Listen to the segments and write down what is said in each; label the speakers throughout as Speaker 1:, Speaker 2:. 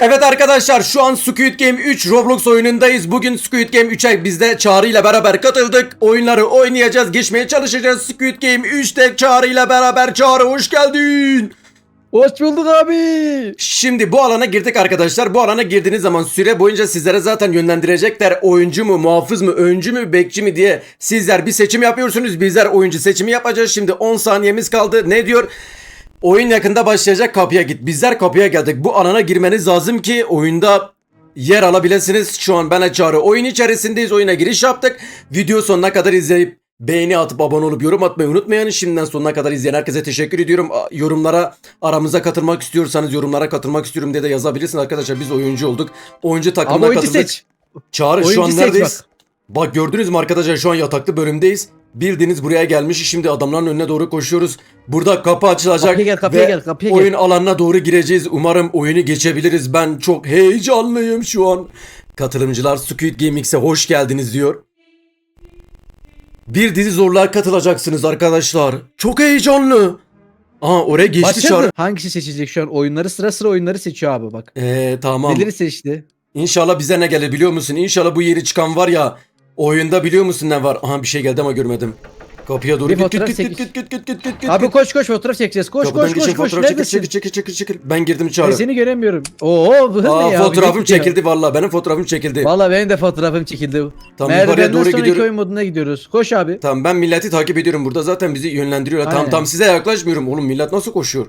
Speaker 1: Evet arkadaşlar şu an Squid Game 3 Roblox oyunundayız. Bugün Squid Game 3'e biz de Çağrı ile beraber katıldık. Oyunları oynayacağız, geçmeye çalışacağız. Squid Game 3'te Çağrı ile beraber. Çağrı hoş geldin.
Speaker 2: Hoş bulduk abi.
Speaker 1: Şimdi bu alana girdik arkadaşlar. Bu alana girdiğiniz zaman süre boyunca sizlere zaten yönlendirecekler. Oyuncu mu, muhafız mı, öncü mü, bekçi mi diye sizler bir seçim yapıyorsunuz. Bizler oyuncu seçimi yapacağız. Şimdi 10 saniyemiz kaldı. Ne diyor? Oyun yakında başlayacak kapıya git. Bizler kapıya geldik. Bu alana girmeniz lazım ki oyunda yer alabilirsiniz. Şu an ben Çağrı oyun içerisindeyiz. Oyuna giriş yaptık. Video sonuna kadar izleyip beğeni atıp abone olup yorum atmayı unutmayın. Şimdiden sonuna kadar izleyen herkese teşekkür ediyorum. Yorumlara aramıza katılmak istiyorsanız yorumlara katılmak istiyorum diye de yazabilirsiniz arkadaşlar. Biz oyuncu olduk. Oyuncu takımına
Speaker 2: Abi oyuncu
Speaker 1: katıldık.
Speaker 2: seç.
Speaker 1: Çağrı şu
Speaker 2: Oyuncu
Speaker 1: an
Speaker 2: seç
Speaker 1: neredeyiz? Bak. Gördünüz mü arkadaşlar şu an yataklı bölümdeyiz. Bildiğiniz buraya gelmiş. Şimdi adamların önüne doğru koşuyoruz. Burada kapı açılacak.
Speaker 2: Kapıya gel, kapıya
Speaker 1: ve
Speaker 2: gel, kapıya
Speaker 1: oyun
Speaker 2: gel.
Speaker 1: alanına doğru gireceğiz. Umarım oyunu geçebiliriz. Ben çok heyecanlıyım şu an. Katılımcılar Squid Game X'e hoş geldiniz diyor. Bir dizi zorluğa katılacaksınız arkadaşlar. Çok heyecanlı. Aa oraya geçti
Speaker 2: Başladı.
Speaker 1: çağrı.
Speaker 2: Hangisi seçecek şu an? Oyunları sıra sıra oyunları seçiyor abi bak.
Speaker 1: Ee, tamam.
Speaker 2: Neleri seçti?
Speaker 1: İnşallah bize ne gelir biliyor musun? İnşallah bu yeri çıkan var ya. Oyunda biliyor musun ne var? Aha bir şey geldi ama görmedim. Kapıya doğru
Speaker 2: Bir
Speaker 1: git git
Speaker 2: fotoğraf
Speaker 1: git git
Speaker 2: çekiş.
Speaker 1: git git git git git git.
Speaker 2: Abi koş koş fotoğraf çekeceğiz. Koş
Speaker 1: Kapıdan
Speaker 2: koş
Speaker 1: geçin,
Speaker 2: koş koş.
Speaker 1: fotoğraf çekil,
Speaker 2: Neredesin?
Speaker 1: çekil çekil çekil çekil. Ben girdim çağrı.
Speaker 2: seni göremiyorum. Oo bu hız
Speaker 1: Aa
Speaker 2: ne ya?
Speaker 1: fotoğrafım
Speaker 2: Gidip gidiyor.
Speaker 1: çekildi vallahi. Benim fotoğrafım çekildi.
Speaker 2: Valla benim de fotoğrafım çekildi.
Speaker 1: Tamam yukarıya
Speaker 2: Merdivenden
Speaker 1: doğru
Speaker 2: sonraki
Speaker 1: gidiyorum.
Speaker 2: oyun moduna gidiyoruz. Koş abi.
Speaker 1: Tamam ben milleti takip ediyorum. Burada zaten bizi yönlendiriyorlar. Tamam
Speaker 2: Aynen.
Speaker 1: tamam size yaklaşmıyorum. Oğlum millet nasıl koşuyor?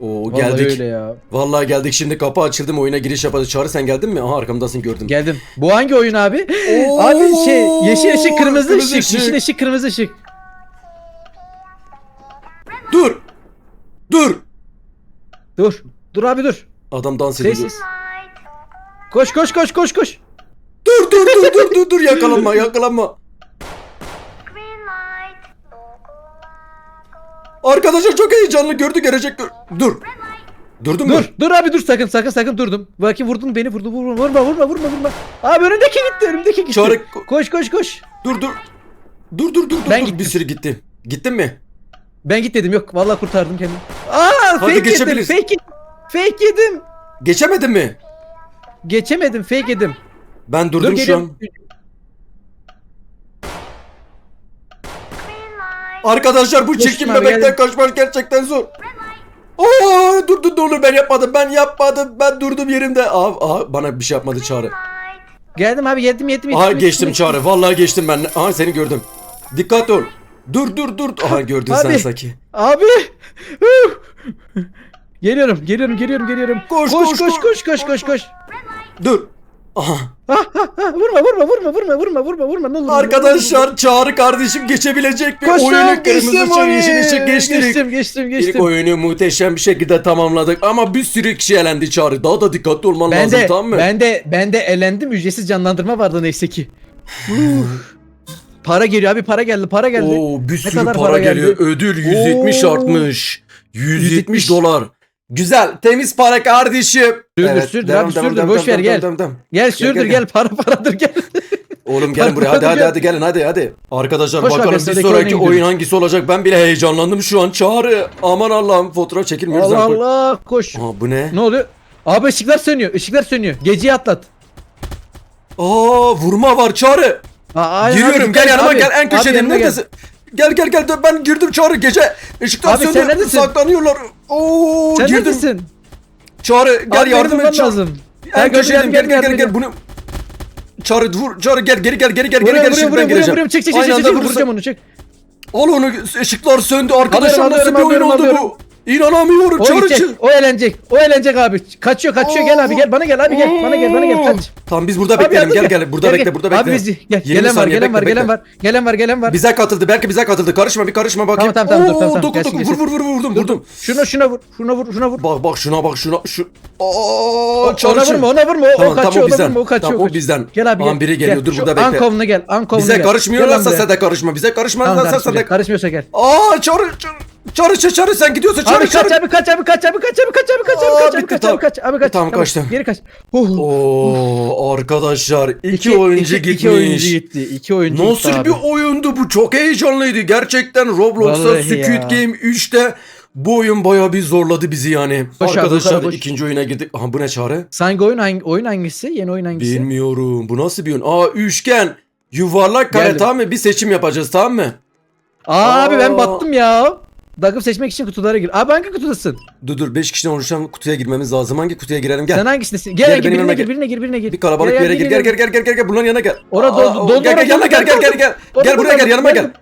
Speaker 1: Oo
Speaker 2: Vallahi
Speaker 1: geldik.
Speaker 2: öyle ya.
Speaker 1: Vallahi geldik. Şimdi kapı açıldı mı oyuna giriş yapacağız. Çağrı sen geldin mi? Aha arkamdasın gördüm.
Speaker 2: Geldim. Bu hangi oyun abi?
Speaker 1: Oo,
Speaker 2: abi şey yeşil ışık kırmızı,
Speaker 1: kırmızı
Speaker 2: ışık.
Speaker 1: ışık.
Speaker 2: Yeşil ışık kırmızı ışık.
Speaker 1: Dur. Dur.
Speaker 2: Dur. Dur abi dur.
Speaker 1: Adam dans ediyor.
Speaker 2: Sessiz. Koş koş koş koş koş.
Speaker 1: Dur dur dur dur dur dur yakalanma yakalanma. Arkadaşlar çok heyecanlı gördü gelecek gör. Dur. Durdun mu?
Speaker 2: Dur. Dur abi dur sakın sakın sakın durdum. Belki vurdun beni vurdu vurma vurma vurma vurma vurma. Abi önündeki gitti önümdeki gitti.
Speaker 1: Çağrı
Speaker 2: Koş koş koş.
Speaker 1: dur dur. Dur dur dur dur.
Speaker 2: Ben
Speaker 1: dur.
Speaker 2: gittim.
Speaker 1: Bir sürü gitti. Gittin mi?
Speaker 2: Ben git dedim yok vallahi kurtardım kendimi. Aa fake yedim fake. Fake yedim.
Speaker 1: Geçemedin mi?
Speaker 2: Geçemedim fake yedim.
Speaker 1: Ben durdum
Speaker 2: Dur
Speaker 1: şu an. Arkadaşlar bu
Speaker 2: Geçtim
Speaker 1: çirkin
Speaker 2: abi,
Speaker 1: bebekten
Speaker 2: geldim.
Speaker 1: kaçmak gerçekten zor. Oo dur dur dur dur, ben yapmadım ben yapmadım ben durdum yerimde. Aa, aa bana bir şey yapmadı Çağrı.
Speaker 2: Geldim abi yedim yedim.
Speaker 1: Aha
Speaker 2: yetiştim,
Speaker 1: geçtim
Speaker 2: yetiştim.
Speaker 1: Çağrı vallahi geçtim ben. Aha seni gördüm. Dikkat ol. Dur dur dur. Aha gördün sen
Speaker 2: Abi.
Speaker 1: Saki.
Speaker 2: Abi. Huh. geliyorum geliyorum geliyorum geliyorum.
Speaker 1: Koş
Speaker 2: koş,
Speaker 1: koş
Speaker 2: koş.
Speaker 1: koş
Speaker 2: koş koş koş.
Speaker 1: Dur. Aha.
Speaker 2: Vurma vurma vurma vurma vurma vurma vurma ne olur.
Speaker 1: Arkadaşlar Çağrı kardeşim geçebilecek bir
Speaker 2: Koşun
Speaker 1: oyunu kırmızı
Speaker 2: geçtim oyunu.
Speaker 1: yeşil ışık geçtik.
Speaker 2: Geçtim geçtim
Speaker 1: İlk
Speaker 2: geçtim.
Speaker 1: oyunu muhteşem bir şekilde tamamladık ama bir sürü kişi elendi Çağrı. Daha da dikkatli olman
Speaker 2: Ben
Speaker 1: lazım
Speaker 2: de,
Speaker 1: tamam mı?
Speaker 2: ben de ben de elendim ücretsiz canlandırma vardı neyse ki. Para geliyor abi para geldi para geldi.
Speaker 1: Oo bir sürü
Speaker 2: kadar
Speaker 1: para,
Speaker 2: para
Speaker 1: geliyor.
Speaker 2: geldi?
Speaker 1: Ödül 170
Speaker 2: Oo.
Speaker 1: artmış. 170,
Speaker 2: 170
Speaker 1: dolar. Güzel. Temiz para kardeşim.
Speaker 2: Sürdür, sürdür abi, sürdür. Boş ver, gel.
Speaker 1: devam, devam.
Speaker 2: Gel sürdür
Speaker 1: gel,
Speaker 2: para paradır gel.
Speaker 1: Oğlum gelin buraya. Hadi hadi hadi gelin hadi hadi. Arkadaşlar
Speaker 2: Koş abi,
Speaker 1: bakalım bir
Speaker 2: sıradaki
Speaker 1: sonraki
Speaker 2: oyuna
Speaker 1: oyun
Speaker 2: gidiyoruz.
Speaker 1: hangisi olacak? Ben bile heyecanlandım şu an. Çağrı. Aman Allah'ım fotoğraf çekilmiyoruz.
Speaker 2: Allah
Speaker 1: artık.
Speaker 2: Allah koş.
Speaker 1: Aha bu ne?
Speaker 2: Ne oluyor? Abi ışıklar sönüyor ışıklar sönüyor. Geceyi atlat.
Speaker 1: Aa vurma var Çağrı.
Speaker 2: Aa, aynen
Speaker 1: Giriyorum
Speaker 2: abi,
Speaker 1: gel yanıma
Speaker 2: abi,
Speaker 1: gel en
Speaker 2: abi
Speaker 1: köşedeyim
Speaker 2: yanıma gel.
Speaker 1: neredesin? Gel gel gel ben girdim Çağrı gece. Işıklar
Speaker 2: Abi, sen
Speaker 1: söndü
Speaker 2: neredesin?
Speaker 1: saklanıyorlar. Oo
Speaker 2: Sen
Speaker 1: girdim.
Speaker 2: neredesin?
Speaker 1: Çağrı gel
Speaker 2: Abi,
Speaker 1: yardım et Çağrı.
Speaker 2: lazım.
Speaker 1: En
Speaker 2: Gel, gel,
Speaker 1: köşedeyim
Speaker 2: gel,
Speaker 1: gel gel
Speaker 2: gel,
Speaker 1: gel
Speaker 2: gel.
Speaker 1: bunu. Çağrı vur Çağrı gel geri gel geri gel geri
Speaker 2: Vuruyorum
Speaker 1: gel
Speaker 2: vuruyorum
Speaker 1: şimdi ben
Speaker 2: vuruyorum
Speaker 1: gireceğim.
Speaker 2: vuruyorum. Çık çık çık
Speaker 1: Aynı
Speaker 2: çık
Speaker 1: anda
Speaker 2: çık
Speaker 1: vurursa-
Speaker 2: vuracağım onu çık.
Speaker 1: Al onu ışıklar söndü arkadaşlar
Speaker 2: Alıyorum,
Speaker 1: nasıl bir oyun
Speaker 2: alıyorum,
Speaker 1: oldu
Speaker 2: alıyorum.
Speaker 1: İnanamıyorum
Speaker 2: O gidecek. O eğlenecek. O eğlenecek abi. Kaçıyor kaçıyor gel abi gel bana gel abi gel. Bana gel bana gel kaç.
Speaker 1: Tamam biz burada
Speaker 2: Abi
Speaker 1: bekleyelim gel gel burada bekle burada bekle.
Speaker 2: Abi biz gel.
Speaker 1: 20
Speaker 2: Gelen var gelen var gelen var. Gelen var gelen var.
Speaker 1: Bize katıldı belki bize katıldı karışma bir karışma bakayım.
Speaker 2: Tamam, tamam, tamam,
Speaker 1: Oo,
Speaker 2: tamam, tamam.
Speaker 1: doku,
Speaker 2: Gelsin,
Speaker 1: doku,
Speaker 2: gelsin.
Speaker 1: vur vur vur vurdum vurdum.
Speaker 2: Şuna şuna vur. Şuna vur. Şuna vur.
Speaker 1: Bak bak şuna bak şuna şu. Aa,
Speaker 2: ona
Speaker 1: Çağrı çık.
Speaker 2: vurma ona vurma. O, kaçıyor
Speaker 1: o
Speaker 2: ona vurma o kaçıyor.
Speaker 1: Tamam, o bizden.
Speaker 2: Gel abi gel.
Speaker 1: Biri geliyor, dur burada bekle.
Speaker 2: Ankovuna gel. Ankovuna
Speaker 1: Bize
Speaker 2: gel.
Speaker 1: karışmıyorlarsa
Speaker 2: Gel lan
Speaker 1: sen de karışma. Bize karışmazlarsa sen de.
Speaker 2: Karışmıyorsa gel.
Speaker 1: Aa çağır çağır çağır, çağır sen gidiyorsun çağır
Speaker 2: Abi kaç
Speaker 1: çağır.
Speaker 2: abi kaç abi kaç abi kaç abi kaç abi kaç
Speaker 1: Aa,
Speaker 2: abi kaç abi
Speaker 1: bitti,
Speaker 2: kaç
Speaker 1: tamam.
Speaker 2: abi kaç abi kaç.
Speaker 1: Tamam, kaçtım.
Speaker 2: Geri kaç. Oh.
Speaker 1: Oo arkadaşlar iki, oyuncu
Speaker 2: iki,
Speaker 1: gitmiş.
Speaker 2: iki oyuncu gitti. İki oyuncu gitti
Speaker 1: Nasıl
Speaker 2: abi.
Speaker 1: bir oyundu bu? Çok heyecanlıydı. Gerçekten Roblox'ta
Speaker 2: Vallahi
Speaker 1: Squid
Speaker 2: ya.
Speaker 1: Game 3'te Bu oyun bayağı bir zorladı bizi yani.
Speaker 2: Boş abi,
Speaker 1: Arkadaşlar
Speaker 2: boş.
Speaker 1: ikinci oyuna girdik. Aha bu ne çağrı?
Speaker 2: Sanki oyun, hangi, oyun hangisi? Yeni oyun hangisi?
Speaker 1: Bilmiyorum. Bu nasıl bir oyun? Aa üçgen. Yuvarlak kare
Speaker 2: Geldim.
Speaker 1: tamam mı? Bir seçim yapacağız tamam mı?
Speaker 2: Aa, abi ben
Speaker 1: Aa.
Speaker 2: battım ya. Takım seçmek için kutulara gir. Abi hangi kutudasın?
Speaker 1: Dur dur 5 kişiden oluşan kutuya girmemiz lazım. Hangi kutuya girelim? Gel.
Speaker 2: Sen hangisin? Gel,
Speaker 1: Gel,
Speaker 2: gel, birine gir, birine gir, birine gir.
Speaker 1: Bir kalabalık bir yere gir. Gel gel gel gel gel gel. Bunların yanına gel.
Speaker 2: Ora doldu, doldu,
Speaker 1: Gel gel gel gel gel gel. Gel buraya gel yanıma gel.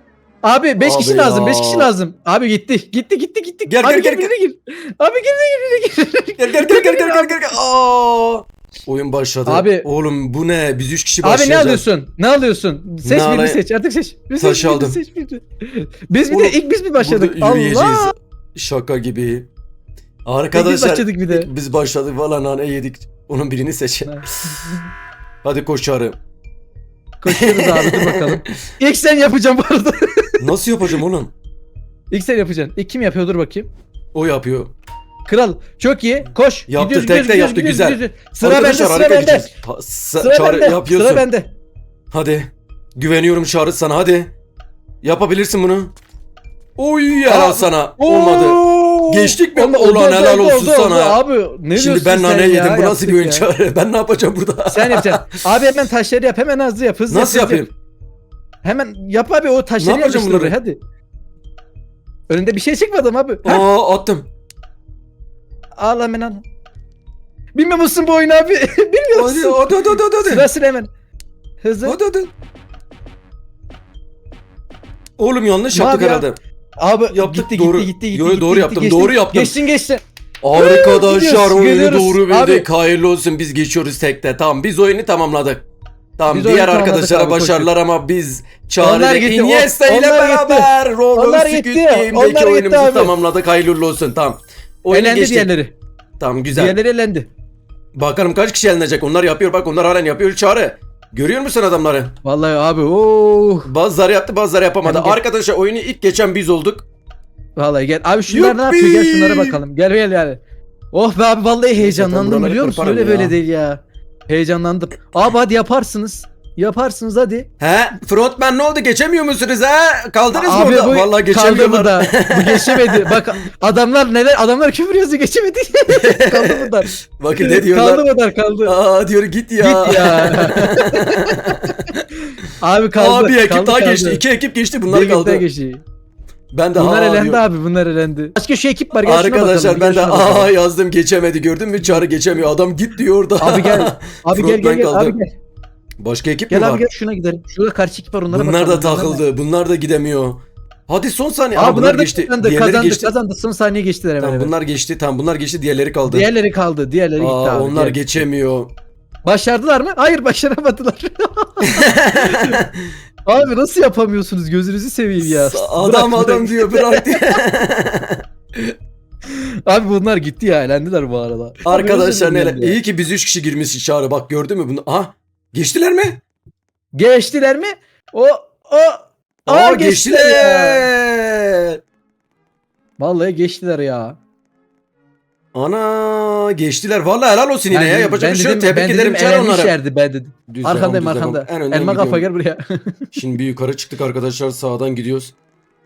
Speaker 2: Abi 5
Speaker 1: Abi
Speaker 2: kişi lazım, 5
Speaker 1: ya.
Speaker 2: kişi lazım. Abi gitti, gitti, gitti, gitti.
Speaker 1: Gel,
Speaker 2: Abi
Speaker 1: gel, gel,
Speaker 2: gir. Abi girine gir, birine gir.
Speaker 1: Gel gel gel gel gel gel gel. gel. Aa! Oyun başladı.
Speaker 2: Abi-
Speaker 1: Oğlum bu ne? Biz 3 kişi
Speaker 2: Abi ne
Speaker 1: başlayacağız.
Speaker 2: alıyorsun? Ne alıyorsun? Seç
Speaker 1: Ne
Speaker 2: birini
Speaker 1: alayım?
Speaker 2: seç. Artık seç. Bir
Speaker 1: Taş
Speaker 2: seç, birini
Speaker 1: aldım.
Speaker 2: Seç, birini. Biz bir
Speaker 1: Oğlum,
Speaker 2: de ilk biz mi başladık? Allah.
Speaker 1: Şaka gibi.
Speaker 2: İlk biz
Speaker 1: Arkadaşlar
Speaker 2: başladık bir de.
Speaker 1: biz başladık valla nane yedik. Onun birini seç. Hadi koş çağrı.
Speaker 2: Koşuyoruz abi dur bakalım. İlk sen yapacaksın bu arada.
Speaker 1: Nasıl yapacağım oğlum?
Speaker 2: İlk sen yapacaksın. İlk kim yapıyor dur bakayım.
Speaker 1: O yapıyor.
Speaker 2: Kral çok iyi. Koş.
Speaker 1: Yaptı,
Speaker 2: Gidiyoruz,
Speaker 1: tekte
Speaker 2: gidiyoruz,
Speaker 1: yaptı,
Speaker 2: gidiyoruz,
Speaker 1: güzel.
Speaker 2: gidiyoruz. Sıra bende, sıra bende. Sıra
Speaker 1: çağrı
Speaker 2: bende.
Speaker 1: yapıyorsun.
Speaker 2: Sıra bende.
Speaker 1: Hadi. Güveniyorum Çağrı sana hadi. Yapabilirsin bunu. Oy helal sana. Olmadı.
Speaker 2: Oo!
Speaker 1: Geçtik mi?
Speaker 2: Oldu,
Speaker 1: Ulan
Speaker 2: oldu,
Speaker 1: helal
Speaker 2: oldu,
Speaker 1: olsun
Speaker 2: oldu,
Speaker 1: sana.
Speaker 2: oldu. Abi ne
Speaker 1: Şimdi ben nane
Speaker 2: ya?
Speaker 1: yedim. Bu nasıl bir oyun
Speaker 2: ya.
Speaker 1: Çağrı? Ben ne yapacağım burada?
Speaker 2: Sen yapacaksın. Abi hemen taşları yap. Hemen hızlı yap. Hızlı
Speaker 1: Nasıl
Speaker 2: yap,
Speaker 1: yapayım?
Speaker 2: yap. Hemen yap abi o taşları
Speaker 1: Ne yapacağım
Speaker 2: yapıştır hadi. Önünde bir şey çıkmadı mı abi? Ha,
Speaker 1: Aa attım.
Speaker 2: Al hemen al. Bilmiyor musun bu oyunu abi? Bilmiyor
Speaker 1: Hadi
Speaker 2: musun?
Speaker 1: hadi hadi hadi. hadi.
Speaker 2: Sıra sıra hemen. Hızlı.
Speaker 1: Hadi hadi. Oğlum yanlış
Speaker 2: Ne
Speaker 1: yaptık
Speaker 2: abi ya?
Speaker 1: herhalde.
Speaker 2: Abi
Speaker 1: Yaptık,
Speaker 2: gitti,
Speaker 1: doğru.
Speaker 2: gitti gitti gitti.
Speaker 1: Yo,
Speaker 2: gitti,
Speaker 1: doğru
Speaker 2: gitti,
Speaker 1: yaptım,
Speaker 2: geçtin.
Speaker 1: doğru yaptım.
Speaker 2: Geçtin geçtin.
Speaker 1: Arkadaşlar
Speaker 2: gidiyoruz,
Speaker 1: oyunu
Speaker 2: gidiyoruz.
Speaker 1: doğru
Speaker 2: Abi.
Speaker 1: bildik. Hayırlı olsun biz geçiyoruz tekte. Tamam biz oyunu tamamladık. Tamam
Speaker 2: Biz oyunu
Speaker 1: diğer
Speaker 2: tamamladık
Speaker 1: arkadaşlara
Speaker 2: abi,
Speaker 1: başarılar ama biz
Speaker 2: Onlar gitti,
Speaker 1: Iniesta ile
Speaker 2: onlar gitti.
Speaker 1: beraber Roblox
Speaker 2: Onlar
Speaker 1: Squid
Speaker 2: gitti,
Speaker 1: Game'deki
Speaker 2: onlar gitti
Speaker 1: oyunumuzu
Speaker 2: abi.
Speaker 1: tamamladık. Hayırlı olsun tamam. Oyunu
Speaker 2: Elendi
Speaker 1: geçtik.
Speaker 2: diğerleri.
Speaker 1: Tamam güzel.
Speaker 2: Diğerleri elendi.
Speaker 1: Bakalım kaç kişi elenecek. Onlar yapıyor bak onlar halen yapıyor Çağrı. Görüyor musun adamları?
Speaker 2: Vallahi abi ooo.
Speaker 1: Bazıları yaptı bazıları yapamadı.
Speaker 2: Hadi gel.
Speaker 1: Arkadaşlar oyunu ilk geçen biz olduk.
Speaker 2: Vallahi gel. Abi şunlar ne yapıyor? Gel şunlara bakalım. Gel gel gel. Oh be abi vallahi heyecanlandım biliyor musun? Öyle
Speaker 1: ya.
Speaker 2: böyle değil ya. Heyecanlandım. Abi hadi yaparsınız. Yaparsınız hadi.
Speaker 1: He? Frontman ne oldu? Geçemiyor musunuz he? Kaldınız mı
Speaker 2: Abi
Speaker 1: orada?
Speaker 2: bu
Speaker 1: Vallahi
Speaker 2: kaldı
Speaker 1: geçemiyorlar.
Speaker 2: burada. Bu geçemedi. Bak adamlar neler adamlar küfür yazıyor geçemedi. kaldı bunlar.
Speaker 1: Bakın ne diyorlar?
Speaker 2: Kaldı bunlar kaldı.
Speaker 1: Aa diyor git ya.
Speaker 2: Git ya. abi kaldı.
Speaker 1: Aa bir ekip
Speaker 2: kaldı,
Speaker 1: daha
Speaker 2: kaldı.
Speaker 1: geçti. İki ekip geçti
Speaker 2: Bir
Speaker 1: bunlar
Speaker 2: ekip
Speaker 1: kaldı.
Speaker 2: daha geçti.
Speaker 1: Ben de
Speaker 2: Bunlar
Speaker 1: aa
Speaker 2: elendi
Speaker 1: diyor.
Speaker 2: abi bunlar elendi. Başka şu ekip var gel şuna
Speaker 1: Arkadaşlar
Speaker 2: bakalım,
Speaker 1: ben
Speaker 2: gel
Speaker 1: de
Speaker 2: şuna bakalım.
Speaker 1: aa yazdım geçemedi gördün mü Çağrı geçemiyor adam git diyor orada.
Speaker 2: Abi gel. Abi gel
Speaker 1: Frontman
Speaker 2: gel gel.
Speaker 1: kaldı.
Speaker 2: Abi gel.
Speaker 1: Başka ekip mi
Speaker 2: Gel
Speaker 1: var?
Speaker 2: abi gel şuna gidelim. Şurada karşı ekip var onlara
Speaker 1: bunlar da
Speaker 2: bakalım.
Speaker 1: takıldı. Bunlar da gidemiyor. Hadi son saniye.
Speaker 2: Aa,
Speaker 1: Aa,
Speaker 2: bunlar da
Speaker 1: geçti.
Speaker 2: kazandı.
Speaker 1: Diğerleri
Speaker 2: Kazandı,
Speaker 1: geçti.
Speaker 2: kazandı. Son saniye geçtiler hemen.
Speaker 1: Tamam
Speaker 2: hemen.
Speaker 1: bunlar geçti. Tamam bunlar geçti. Diğerleri kaldı.
Speaker 2: Diğerleri kaldı. Diğerleri gitti
Speaker 1: Aa,
Speaker 2: abi.
Speaker 1: onlar
Speaker 2: Gel.
Speaker 1: geçemiyor.
Speaker 2: Başardılar mı? Hayır başaramadılar. abi nasıl yapamıyorsunuz? Gözünüzü seveyim ya.
Speaker 1: Adam
Speaker 2: Bırak,
Speaker 1: adam
Speaker 2: bırak.
Speaker 1: diyor bırak diyor.
Speaker 2: Abi bunlar gitti ya. Elendiler bu arada. Abi
Speaker 1: Arkadaşlar
Speaker 2: dilerim
Speaker 1: neler?
Speaker 2: ya.
Speaker 1: İyi ki biz 3 kişi girmişiz çağrı. Bak gördün mü bunu? Aha. Geçtiler mi?
Speaker 2: Geçtiler mi? O o
Speaker 1: Aa,
Speaker 2: Aa,
Speaker 1: geçtiler.
Speaker 2: geçtiler Vallahi geçtiler ya.
Speaker 1: Ana geçtiler. Vallahi helal olsun yine
Speaker 2: Ben
Speaker 1: ya. Yapacak
Speaker 2: ben
Speaker 1: bir şey yok. Tebrik
Speaker 2: ben
Speaker 1: ederim
Speaker 2: dedim
Speaker 1: çağır onları.
Speaker 2: elenmişlerdi ben dedim.
Speaker 1: Düz
Speaker 2: Arkandayım
Speaker 1: devam,
Speaker 2: arkanda.
Speaker 1: devam. En önden
Speaker 2: Elma kafa gel buraya.
Speaker 1: Şimdi bir yukarı çıktık arkadaşlar. Sağdan gidiyoruz.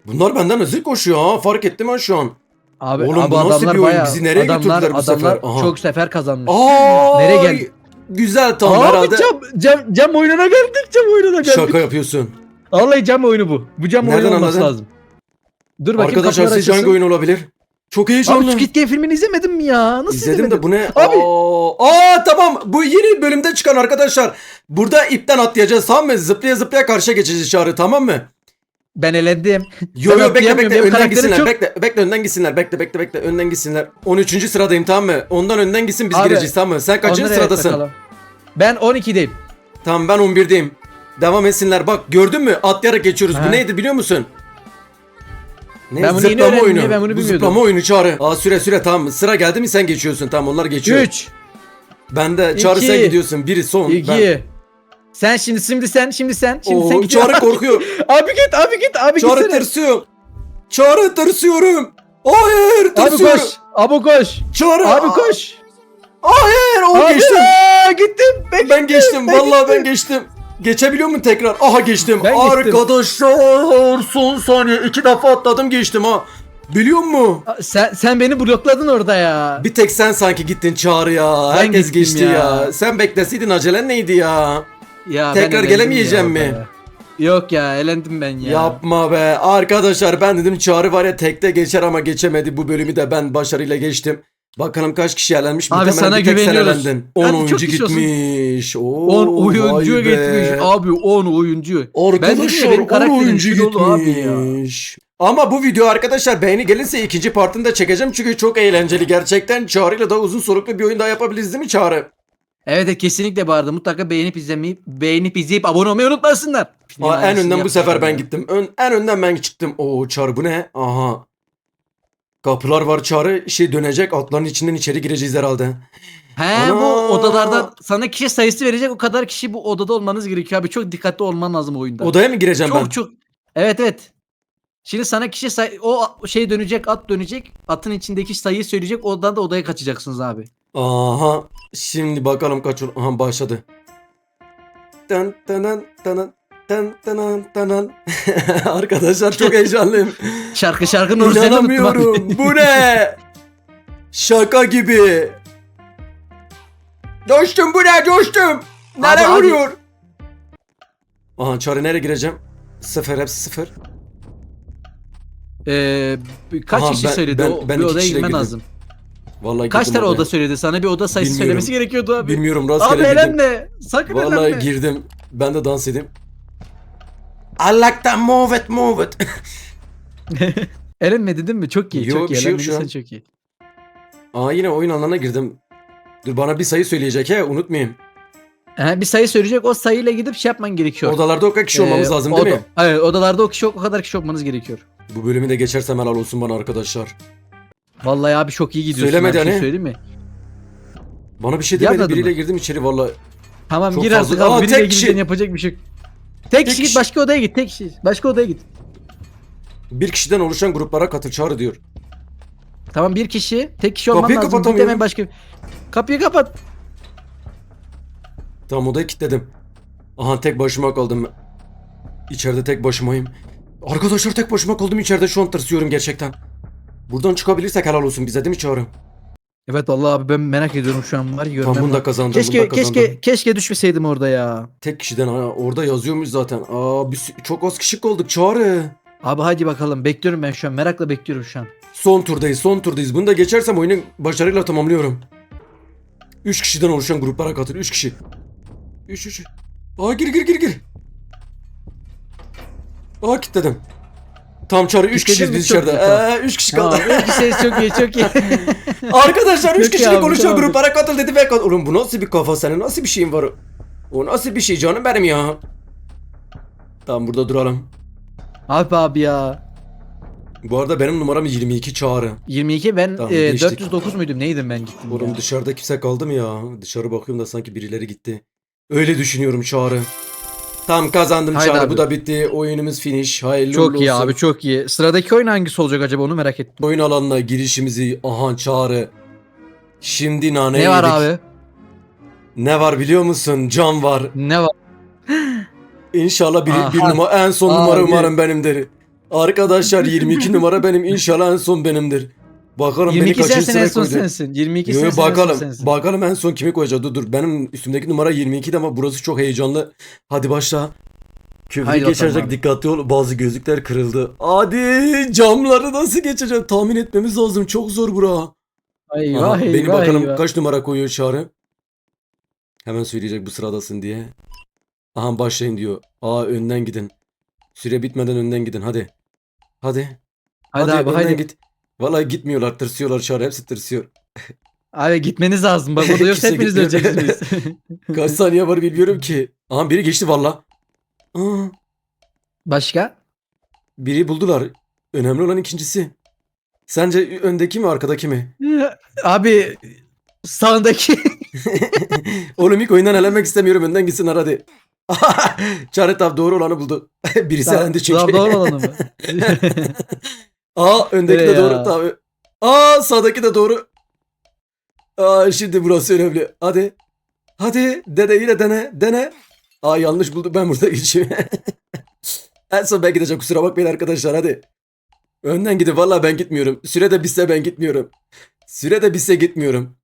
Speaker 1: Bunlar benden hızlı koşuyor ha. Fark ettim ha şu an.
Speaker 2: Abi,
Speaker 1: Oğlum
Speaker 2: abi
Speaker 1: bu nasıl
Speaker 2: adamlar
Speaker 1: bir oyun?
Speaker 2: bayağı-
Speaker 1: Bizi nereye
Speaker 2: adamlar,
Speaker 1: götürdüler bu
Speaker 2: adamlar
Speaker 1: sefer? Aha.
Speaker 2: çok sefer kazanmış.
Speaker 1: Aa,
Speaker 2: Nereye geldi?
Speaker 1: Güzel tam
Speaker 2: Abi
Speaker 1: herhalde.
Speaker 2: cam, cam, cam oyununa geldik cam oyununa geldik.
Speaker 1: Şaka yapıyorsun.
Speaker 2: Vallahi cam oyunu bu. Bu cam
Speaker 1: Nereden
Speaker 2: oyunu olması
Speaker 1: anladın?
Speaker 2: lazım. Dur bakayım
Speaker 1: Arkadaşlar sizce hangi oyun olabilir? Çok heyecanlı.
Speaker 2: Abi Squid Game filmini izlemedin mi ya? Nasıl
Speaker 1: İzledim
Speaker 2: izlemedin?
Speaker 1: de bu ne?
Speaker 2: Abi.
Speaker 1: Aa, aa tamam. Bu yeni bölümde çıkan arkadaşlar. Burada ipten atlayacağız tamam mı? Zıplaya zıplaya karşıya geçeceğiz çağrı tamam mı?
Speaker 2: Ben elendim.
Speaker 1: Yo yo bekle bekle önden gitsinler
Speaker 2: çok-
Speaker 1: bekle bekle önden gitsinler bekle bekle bekle önden gitsinler. 13. sıradayım tamam mı? Ondan önden gitsin biz
Speaker 2: Abi,
Speaker 1: gireceğiz tamam mı? Sen kaçıncı
Speaker 2: evet
Speaker 1: sıradasın?
Speaker 2: bakalım. Ben 12'deyim.
Speaker 1: tamam ben 11'deyim devam etsinler. Bak gördün mü? Atlayarak geçiyoruz.
Speaker 2: Aha.
Speaker 1: bu neydi biliyor musun? Ne?
Speaker 2: Ben bunu
Speaker 1: zıplama oyunu.
Speaker 2: ben bunu
Speaker 1: bu
Speaker 2: bilmiyordum.
Speaker 1: zıplama oyunu çağrı. Aa süre süre tamam. Sıra geldi mi sen geçiyorsun? Tamam onlar geçiyor.
Speaker 2: 3,
Speaker 1: ben de çağrı sen gidiyorsun. Biri son
Speaker 2: 2. Sen şimdi şimdi sen şimdi sen şimdi
Speaker 1: Oo,
Speaker 2: sen git.
Speaker 1: çağrı korkuyor
Speaker 2: Abi git abi git abi
Speaker 1: çağrı
Speaker 2: gitsene.
Speaker 1: tırsıyor çağrı tırsıyorum hayır
Speaker 2: Abi
Speaker 1: tırsıyorum
Speaker 2: koş. Abi koş.
Speaker 1: çağrı
Speaker 2: Abi koş.
Speaker 1: hayır o
Speaker 2: Abi
Speaker 1: geçtim
Speaker 2: aa, gittim. Ben,
Speaker 1: Ben geçtim.
Speaker 2: ben
Speaker 1: Vallahi ben geçtim. Geçebiliyor muyum tekrar? Aha geçtim.
Speaker 2: Ben geçtim.
Speaker 1: Arkadaşlar son saniye iki defa atladım geçtim ha. Biliyor musun?
Speaker 2: Aa, Sen, sen beni blokladın orada ya.
Speaker 1: Bir tek sen sanki gittin çağrı ya. Herkes
Speaker 2: gittim
Speaker 1: geçti ya.
Speaker 2: ya.
Speaker 1: Sen bekleseydin acelen neydi ya?
Speaker 2: Ya
Speaker 1: tekrar
Speaker 2: elendim
Speaker 1: gelemeyeceğim
Speaker 2: ya
Speaker 1: mi?
Speaker 2: ya. Yok ya elendim ben ya.
Speaker 1: Yapma be. Arkadaşlar ben dedim çağrı var ya tekte geçer ama geçemedi. Bu bölümü de ben başarıyla geçtim. Bakalım kaç kişi elenmiş.
Speaker 2: Abi
Speaker 1: Muhtemelen
Speaker 2: sana
Speaker 1: bir tek sen
Speaker 2: güveniyoruz.
Speaker 1: elendin. 10
Speaker 2: Hadi çok
Speaker 1: oyuncu
Speaker 2: kişi olsun.
Speaker 1: gitmiş. Oo,
Speaker 2: 10 oyuncu
Speaker 1: vay be.
Speaker 2: gitmiş abi 10 oyuncu.
Speaker 1: Arkadaşlar
Speaker 2: benim
Speaker 1: 10
Speaker 2: karakterim
Speaker 1: oyuncu
Speaker 2: kilolu abi ya.
Speaker 1: gitmiş. Ama bu video arkadaşlar beğeni gelirse ikinci partını da çekeceğim çünkü çok eğlenceli gerçekten. Çağrı'yla da uzun soluklu bir oyun daha yapabiliriz değil mi Çağrı?
Speaker 2: Evet kesinlikle bu arada mutlaka beğenip izlemeyi beğenip izleyip abone olmayı unutmasınlar. Film
Speaker 1: Aa, en
Speaker 2: aynısını
Speaker 1: önden bu sefer ben
Speaker 2: ya.
Speaker 1: gittim. Ön, en önden ben çıktım. Oo Çağrı bu ne? Aha. Kapılar var Çağrı. Şey dönecek. Atların içinden içeri gireceğiz herhalde.
Speaker 2: He
Speaker 1: Ana!
Speaker 2: bu odalarda sana kişi sayısı verecek o kadar kişi bu odada olmanız gerekiyor abi çok dikkatli olman lazım oyunda.
Speaker 1: Odaya mı gireceğim
Speaker 2: çok
Speaker 1: ben?
Speaker 2: çok. Evet evet. Şimdi sana kişi say o şey dönecek at dönecek atın içindeki sayıyı söyleyecek oradan da odaya kaçacaksınız abi.
Speaker 1: Aha. Şimdi bakalım kaç ol- Aha başladı. Tan tanan tanan tan tanan tanan. Arkadaşlar çok heyecanlıyım.
Speaker 2: Şarkı unuttum abi.
Speaker 1: İnanamıyorum. Bu ne? Şaka gibi. Coştum bu ne? Coştum. Nereye
Speaker 2: Abi, abi.
Speaker 1: vuruyor? Aha çare nereye gireceğim? Sıfır hepsi sıfır.
Speaker 2: Ee, kaç
Speaker 1: Aha,
Speaker 2: kişi
Speaker 1: ben-
Speaker 2: söyledi
Speaker 1: ben-
Speaker 2: o
Speaker 1: ben
Speaker 2: bir
Speaker 1: iki
Speaker 2: odaya girmen
Speaker 1: girdim.
Speaker 2: lazım.
Speaker 1: Vallahi
Speaker 2: Kaç
Speaker 1: girdim
Speaker 2: tane
Speaker 1: odaya.
Speaker 2: oda söyledi sana bir oda sayısı
Speaker 1: Bilmiyorum.
Speaker 2: söylemesi gerekiyordu abi.
Speaker 1: Bilmiyorum
Speaker 2: Abi
Speaker 1: rastgele girdim.
Speaker 2: elenme. Sakın
Speaker 1: Vallahi
Speaker 2: elenme.
Speaker 1: girdim. Ben de dans edeyim. I like that move it move it.
Speaker 2: Elenmedi değil mi? Çok iyi.
Speaker 1: Yok,
Speaker 2: çok iyi.
Speaker 1: şey yok şu
Speaker 2: Elenmediysen
Speaker 1: an.
Speaker 2: çok iyi.
Speaker 1: Aa yine oyun alanına girdim. Dur bana bir sayı söyleyecek he unutmayayım.
Speaker 2: He, bir sayı söyleyecek o sayıyla gidip şey yapman gerekiyor.
Speaker 1: Odalarda o kadar kişi olmamız
Speaker 2: Ee,
Speaker 1: lazım değil
Speaker 2: oda-
Speaker 1: mi?
Speaker 2: Hayır odalarda o kişi o kadar kişi olmanız gerekiyor.
Speaker 1: Bu bölümü de geçersem helal olsun bana arkadaşlar.
Speaker 2: Vallahi abi çok iyi gidiyorsun.
Speaker 1: Söylemedi
Speaker 2: ben şey
Speaker 1: hani.
Speaker 2: söyleyeyim mi?
Speaker 1: Bana bir şey demedi
Speaker 2: Yapmadı
Speaker 1: biriyle
Speaker 2: mı?
Speaker 1: girdim içeri vallahi.
Speaker 2: Tamam
Speaker 1: Çok
Speaker 2: gir
Speaker 1: fazla-
Speaker 2: artık abi. Biriyle
Speaker 1: tek kişi.
Speaker 2: gireceksin, yapacak bir şey. yok. Tek, kişi
Speaker 1: kişi.
Speaker 2: git başka odaya git. Tek kişi. Başka odaya git.
Speaker 1: Bir kişiden oluşan gruplara katıl çağrı diyor.
Speaker 2: Tamam bir kişi. Tek kişi olman
Speaker 1: Kapıyı
Speaker 2: lazım. Git
Speaker 1: kapatamıyorum.
Speaker 2: hemen başka. Kapıyı kapat.
Speaker 1: Tamam odayı kilitledim. Aha tek başıma kaldım. İçeride tek başımayım. Arkadaşlar tek başıma kaldım içeride şu an tırsıyorum gerçekten. Buradan çıkabilirsek helal olsun bize değil mi Çağrı?
Speaker 2: Evet vallahi abi ben merak ediyorum şu an var ya görmem
Speaker 1: Tamam bunu da
Speaker 2: lazım.
Speaker 1: kazandım. bunu
Speaker 2: Keşke
Speaker 1: da kazandım.
Speaker 2: keşke keşke düşmeseydim orada ya.
Speaker 1: Tek kişiden ha, orada yazıyormuş zaten. Aa biz çok az kişi kaldık Çağrı.
Speaker 2: Abi hadi bakalım bekliyorum ben şu an merakla bekliyorum şu an.
Speaker 1: Son turdayız son turdayız. Bunu da geçersem oyunu başarıyla tamamlıyorum. 3 kişiden oluşan gruplara katıl. 3 kişi. 3 3. Aa gir gir gir gir. Aa kilitledim. Tam çağrı 3
Speaker 2: Kilitledin
Speaker 1: kişiyiz biz içeride.
Speaker 2: güzel,
Speaker 1: Ee, 3 kişi kaldı.
Speaker 2: Tamam, üç kişi çok iyi çok iyi.
Speaker 1: Arkadaşlar 3
Speaker 2: Yok
Speaker 1: kişilik oluşan
Speaker 2: tamam.
Speaker 1: gruplara katıl dedi ve katıl. Oğlum bu nasıl bir kafa senin? Nasıl bir şeyin var? O nasıl bir şey canım benim ya? Tamam burada duralım.
Speaker 2: abi abi ya.
Speaker 1: Bu arada benim numaram 22 çağrı.
Speaker 2: 22 ben
Speaker 1: Tamam,
Speaker 2: e,
Speaker 1: geçtik.
Speaker 2: 409 muydum neydim ben gittim
Speaker 1: Oğlum
Speaker 2: ya.
Speaker 1: dışarıda kimse kaldı mı ya? Dışarı bakıyorum da sanki birileri gitti. Öyle düşünüyorum Çağrı. Tam kazandım
Speaker 2: Haydi
Speaker 1: Çağrı.
Speaker 2: abi.
Speaker 1: Bu da bitti. Oyunumuz finish. Hayırlı
Speaker 2: Çok
Speaker 1: uğurlu
Speaker 2: iyi
Speaker 1: olsun.
Speaker 2: abi çok iyi. Sıradaki oyun hangisi olacak acaba onu merak ettim.
Speaker 1: Oyun alanına girişimizi aha Çağrı. Şimdi nane
Speaker 2: Ne var
Speaker 1: yedik.
Speaker 2: abi?
Speaker 1: Ne var biliyor musun? Can var.
Speaker 2: Ne var?
Speaker 1: İnşallah bir,
Speaker 2: Aha.
Speaker 1: bir numara en son numara
Speaker 2: Abi.
Speaker 1: umarım benimdir. Arkadaşlar 22 numara benim inşallah en son benimdir. Bakalım beni
Speaker 2: 22
Speaker 1: kaçıncı
Speaker 2: sensin en
Speaker 1: sıraya
Speaker 2: son
Speaker 1: koyacak.
Speaker 2: sensin. 22
Speaker 1: Yo, yo,
Speaker 2: sensin en son
Speaker 1: bakalım.
Speaker 2: sensin.
Speaker 1: Bakalım en son kimi koyacak. Dur dur. Benim üstümdeki numara 22 ama burası çok heyecanlı. Hadi başla. Köprü
Speaker 2: Haydi bakalım
Speaker 1: geçecek
Speaker 2: abi.
Speaker 1: dikkatli ol. Bazı gözlükler kırıldı. Hadi camları nasıl geçeceğim? Tahmin etmemiz lazım. Çok zor bura.
Speaker 2: Eyvah
Speaker 1: Aha,
Speaker 2: eyvah
Speaker 1: benim bakalım
Speaker 2: eyvah.
Speaker 1: kaç numara koyuyor Çağrı. Hemen söyleyecek bu sıradasın diye. Aha başlayın diyor. Aa önden gidin. Süre bitmeden önden gidin hadi. Hadi.
Speaker 2: Hadi, abi
Speaker 1: önden
Speaker 2: hadi.
Speaker 1: git. Vallahi gitmiyorlar tırsıyorlar Çağrı hepsi tırsıyor.
Speaker 2: Abi gitmeniz lazım. Bak burada yoksa
Speaker 1: Kimse
Speaker 2: hepiniz
Speaker 1: gitmiyor.
Speaker 2: öleceksiniz.
Speaker 1: Kaç saniye var bilmiyorum ki. Aha biri geçti valla. Aa,
Speaker 2: Başka?
Speaker 1: biri buldular. Önemli olan ikincisi. Sence öndeki mi arkadaki mi?
Speaker 2: Abi sağındaki.
Speaker 1: Oğlum ilk oyundan elenmek istemiyorum önden gitsinler hadi. Çare tabi doğru olanı buldu. Birisi elendi çünkü.
Speaker 2: Daha doğru olanı mı?
Speaker 1: Aa öndeki de doğru tabi. Aa sağdaki de doğru. Aa şimdi burası önemli. Hadi. Hadi dede yine dene dene. Aa yanlış buldu ben burada geçeyim. en son ben gideceğim kusura bakmayın arkadaşlar hadi. Önden gidin valla ben gitmiyorum. Süre de bitse ben gitmiyorum. Süre de bitse gitmiyorum.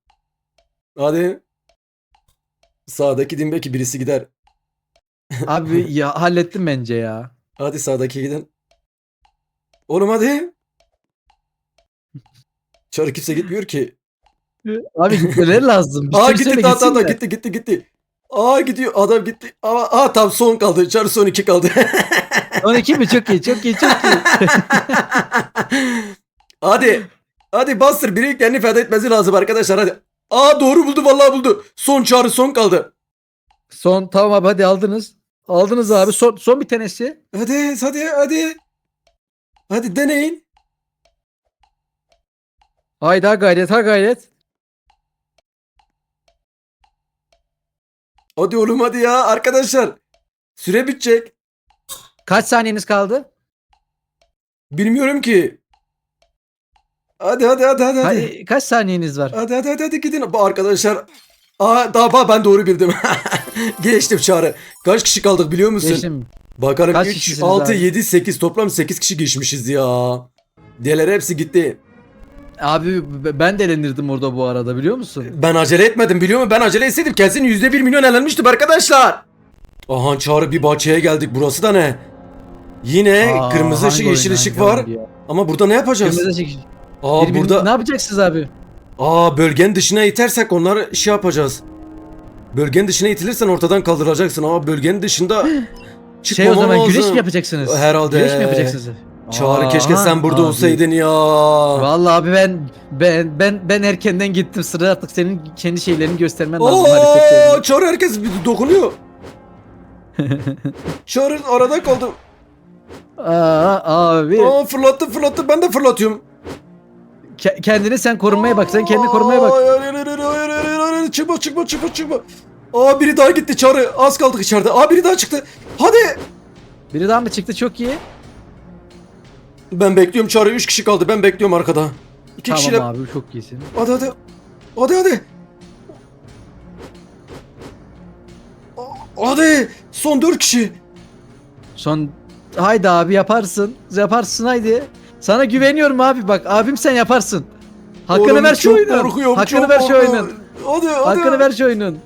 Speaker 1: Hadi. Sağdaki din belki birisi gider.
Speaker 2: Abi ya hallettim bence ya.
Speaker 1: Hadi sağdaki gidin. Oğlum hadi. Çağrı kimse gitmiyor ki.
Speaker 2: Abi gitmeleri lazım. Bir
Speaker 1: Aa gitti tamam tamam gitti gitti gitti. Aa gidiyor adam gitti. Aa, aa tam son kaldı. Çağrı son iki kaldı.
Speaker 2: 12 mi? Çok iyi çok iyi çok iyi.
Speaker 1: hadi. Hadi bastır biri kendini feda etmesi lazım arkadaşlar hadi. Aa doğru buldu vallahi buldu. Son çağrı son kaldı.
Speaker 2: Son tamam abi hadi aldınız. Aldınız abi. Son, son bir tanesi.
Speaker 1: Hadi hadi hadi. Hadi deneyin.
Speaker 2: Haydi ha gayret ha gayret.
Speaker 1: Hadi oğlum hadi ya arkadaşlar. Süre bitecek.
Speaker 2: Kaç saniyeniz kaldı?
Speaker 1: Bilmiyorum ki. Hadi hadi hadi hadi. Hadi
Speaker 2: Hadi, kaç saniyeniz var?
Speaker 1: hadi hadi, hadi, hadi gidin. Bu arkadaşlar. Aa daha bak ben doğru bildim. Geçtim çağrı. Kaç kişi kaldık biliyor musun?
Speaker 2: Geçtim.
Speaker 1: Bakalım
Speaker 2: Kaç
Speaker 1: 3,
Speaker 2: kişisiniz
Speaker 1: 6,
Speaker 2: abi?
Speaker 1: 7, 8 toplam 8 kişi geçmişiz ya. Diğerleri hepsi gitti.
Speaker 2: Abi ben de elenirdim orada bu arada biliyor musun?
Speaker 1: Ben acele etmedim biliyor musun? Ben acele etseydim kesin %1 milyon elenmiştim arkadaşlar. Aha çağrı bir bahçeye geldik. Burası da ne? Yine
Speaker 2: Aa,
Speaker 1: kırmızı ışık
Speaker 2: oyun,
Speaker 1: yeşil ışık
Speaker 2: hangi
Speaker 1: var.
Speaker 2: oyun ya?
Speaker 1: Ama burada ne yapacağız?
Speaker 2: Kırmızı ışık.
Speaker 1: Aa
Speaker 2: Birbirini-
Speaker 1: burada
Speaker 2: Ne yapacaksınız abi?
Speaker 1: Aa bölgenin dışına itersek onları şey yapacağız. Bölgenin dışına itilirsen ortadan kaldıracaksın ama bölgenin dışında
Speaker 2: Şey o zaman
Speaker 1: lazım.
Speaker 2: güreş mi yapacaksınız?
Speaker 1: Herhalde.
Speaker 2: Güreş mi yapacaksınız?
Speaker 1: Çağrı
Speaker 2: Aa,
Speaker 1: keşke sen burada
Speaker 2: abi.
Speaker 1: olsaydın ya.
Speaker 2: Vallahi abi ben ben ben ben erkenden gittim sıra artık senin kendi şeylerini göstermen lazım
Speaker 1: Oo,
Speaker 2: hareketlerini.
Speaker 1: Çağrı herkes bir dokunuyor. Çağrı arada kaldı.
Speaker 2: Aa abi
Speaker 1: Aa fırlattı fırlattı ben de fırlatıyorum.
Speaker 2: ke- kendini sen korumaya bak sen kendini korumaya bak.
Speaker 1: Hayır hayır hayır hayır hayır hayır çıkma çıkma çıkma çıkma. Aa biri daha gitti Çağrı az kaldık içeride. Aa biri daha çıktı. Hadi.
Speaker 2: Biri daha mı çıktı çok iyi.
Speaker 1: Ben bekliyorum Çağrı 3 kişi kaldı ben bekliyorum arkada. 2
Speaker 2: tamam
Speaker 1: kişiyle
Speaker 2: abi çok iyisin.
Speaker 1: Hadi hadi. Hadi hadi. Hadi. Son 4 kişi.
Speaker 2: Son haydi abi yaparsın. Yaparsın haydi. Sana güveniyorum abi bak abim sen yaparsın. Hakkını
Speaker 1: Oğlum,
Speaker 2: ver şu
Speaker 1: çok
Speaker 2: oyunun. Hakkını ver şu oyunun.
Speaker 1: Hadi hadi.
Speaker 2: Hakkını ver şu oyunun.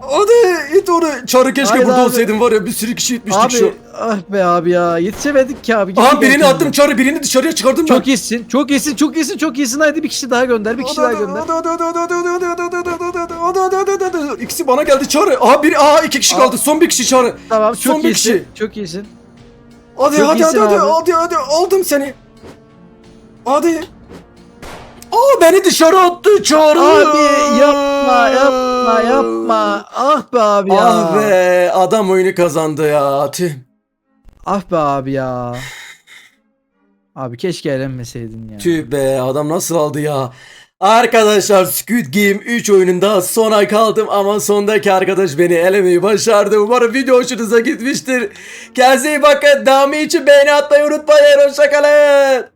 Speaker 1: Hadi it onu. Çarı keşke
Speaker 2: Haydi
Speaker 1: burada
Speaker 2: abi.
Speaker 1: olsaydın var ya bir sürü kişi itmiştik
Speaker 2: Abi
Speaker 1: şu.
Speaker 2: ah be abi ya yetişemedik ki abi.
Speaker 1: Aha birini attım çarı birini dışarıya çıkardım ben.
Speaker 2: Çok iyisin çok iyisin çok iyisin çok iyisin haydi bir kişi daha gönder bir kişi daha gönder.
Speaker 1: İkisi bana geldi çağrı. Aha biri aha iki kişi
Speaker 2: Aa.
Speaker 1: kaldı. Son bir kişi çağrı.
Speaker 2: Tamam çok Son
Speaker 1: bir
Speaker 2: iyisin
Speaker 1: kişi.
Speaker 2: çok iyisin.
Speaker 1: Hadi
Speaker 2: Çok
Speaker 1: hadi hadi iyisin hadi
Speaker 2: abi.
Speaker 1: hadi hadi aldım seni. Hadi. Aa beni dışarı attı çağrı.
Speaker 2: Abi yapma yapma yapma. Ah be abi ya.
Speaker 1: Ah be adam oyunu kazandı ya. Tüh.
Speaker 2: Ah be abi ya. Abi keşke eğlenmeseydin ya.
Speaker 1: Tüh be adam nasıl aldı ya. Arkadaşlar Squid Game 3 oyununda sona kaldım ama sondaki arkadaş beni elemeyi başardı. Umarım video hoşunuza gitmiştir. Kendinize iyi bakın. Devamı için beğeni atmayı unutmayın. Hoşçakalın.